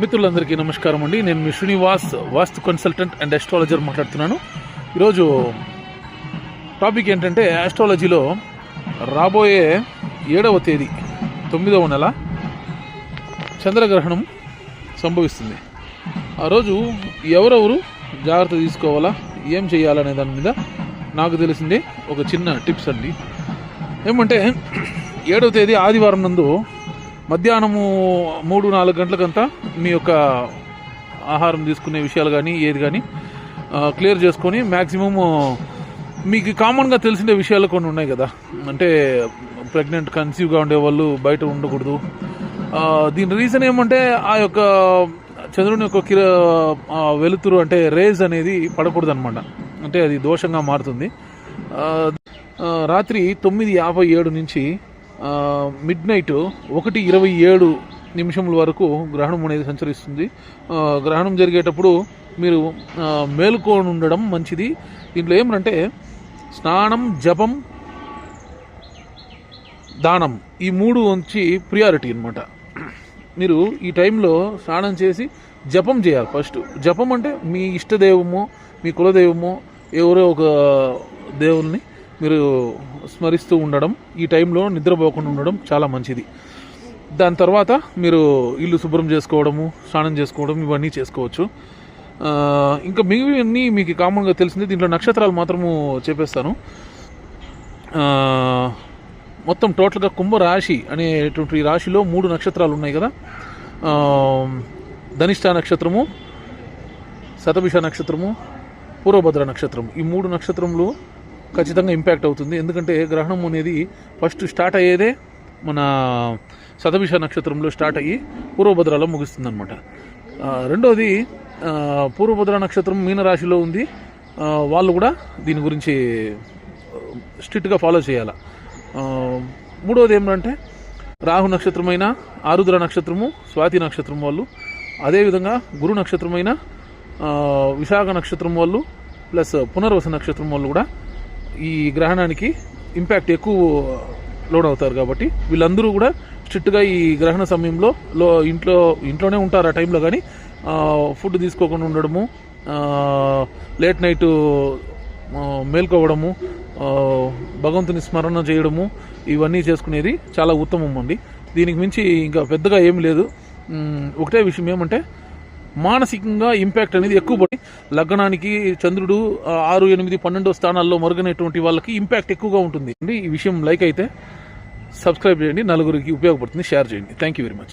మిత్రులందరికీ నమస్కారం అండి. నేను మీ Srinivas vastu consultant and astrologer మాట్లాడుతున్నాను. ఈరోజు టాపిక్ ఏంటంటే ఆస్ట్రాలజీలో రాబోయే ఏడవ తేదీ తొమ్మిదవ నెల చంద్రగ్రహణం సంభవిస్తుంది. ఆ రోజు ఎవరెవరు జాగ్రత్త తీసుకోవాలా ఏం చేయాలనే దాని మీద నాకు తెలిసింది ఒక చిన్న టిప్స్ అండి. ఏమంటే ఏడవ తేదీ ఆదివారం నందు మధ్యాహ్నము మూడు నాలుగు గంటలకంతా మీ యొక్క ఆహారం తీసుకునే విషయాలు కానీ ఏది కానీ క్లియర్ చేసుకొని మ్యాక్సిమమ్ మీకు కామన్గా తెలిసిన విషయాలు కొన్ని ఉన్నాయి కదా. అంటే ప్రెగ్నెంట్ కన్సీవ్గా ఉండేవాళ్ళు బయట ఉండకూడదు. దీని రీజన్ ఏమంటే ఆ యొక్క చంద్రుని యొక్క కిర వెలుతురు అంటే రేజ్ అనేది పడకూడదు అనమాట అంటే అది దోషంగా మారుతుంది. రాత్రి తొమ్మిది యాభై ఏడు నుంచి మిడ్ నైట్ ఒకటి ఇరవై ఏడు నిమిషముల వరకు గ్రహణం అనేది సంచరిస్తుంది. గ్రహణం జరిగేటప్పుడు మీరు ఆ, మేలుకొని ఉండడం మంచిది. దీంట్లో ఏమంటే స్నానం జపం దానం ఈ మూడు వచ్చి ప్రియారిటీ అనమాట మీరు ఈ టైంలో స్నానం చేసి జపం చేయాలి ఫస్ట్. జపం అంటే మీ ఇష్టదైవమో మీ కులదైవమో ఎవరో ఒక దేవుల్ని మీరు స్మరిస్తూ ఉండడం ఈ టైంలో నిద్రపోకుండా ఉండడం చాలా మంచిది. దాని తర్వాత మీరు ఇల్లు శుభ్రం చేసుకోవడము స్నానం చేసుకోవడం ఇవన్నీ చేసుకోవచ్చు. ఇంకా మిగిలివన్నీ మీకు కామన్గా తెలిసింది దీంట్లో నక్షత్రాలు మాత్రము చెప్పేస్తాను. మొత్తం టోటల్గా కుంభరాశి అనేటువంటి రాశిలో మూడు నక్షత్రాలు ఉన్నాయి కదా. ధనిష్ట నక్షత్రము శతభిష నక్షత్రము పూర్వభద్ర నక్షత్రం ఈ మూడు నక్షత్రములు ఖచ్చితంగా ఇంపాక్ట్ అవుతుంది. ఎందుకంటే గ్రహణం అనేది ఫస్ట్ స్టార్ట్ అయ్యేదే మన శతభిష నక్షత్రంలో స్టార్ట్ అయ్యి పూర్వభద్రలో ముగుస్తుంది అనమాట రెండోది పూర్వభద్ర నక్షత్రం మీనరాశిలో ఉంది. వాళ్ళు కూడా దీని గురించి స్ట్రిక్ట్గా ఫాలో చేయాలి. మూడవది ఏమంటే రాహు నక్షత్రమైన ఆరుద్ర నక్షత్రము స్వాతి నక్షత్రం వాళ్ళు అదేవిధంగా గురు నక్షత్రమైన విశాఖ నక్షత్రం వాళ్ళు ప్లస్ పునర్వస నక్షత్రం వాళ్ళు కూడా ఈ గ్రహణానికి ఇంపాక్ట్ ఎక్కువ లోడ్ అవుతారు కాబట్టి వీళ్ళందరూ కూడా స్ట్రిక్ట్గా ఈ గ్రహణ సమయంలో లో ఇంట్లో ఇంట్లోనే ఉంటారు ఆ టైంలో కానీ ఫుడ్ తీసుకోకుండా ఉండడము లేట్ నైట్ మేల్కోవడము భగవంతుని స్మరణ చేయడము ఇవన్నీ చేసుకునేది చాలా ఉత్తమం అండి. దీనికి మించి ఇంకా పెద్దగా ఏం లేదు. ఒకటే విషయం ఏమంటే మానసికంగా ఇంపాక్ట్ అనేది ఎక్కువ పడి లగ్నానికి చంద్రుడు ఆరు ఎనిమిది పన్నెండో స్థానాల్లో మరుగనేటువంటి వాళ్ళకి ఇంపాక్ట్ ఎక్కువగా ఉంటుంది. అండి ఈ విషయం లైక్ అయితే సబ్స్క్రైబ్ చేయండి నలుగురికి ఉపయోగపడుతుంది షేర్ చేయండి. Thank you very much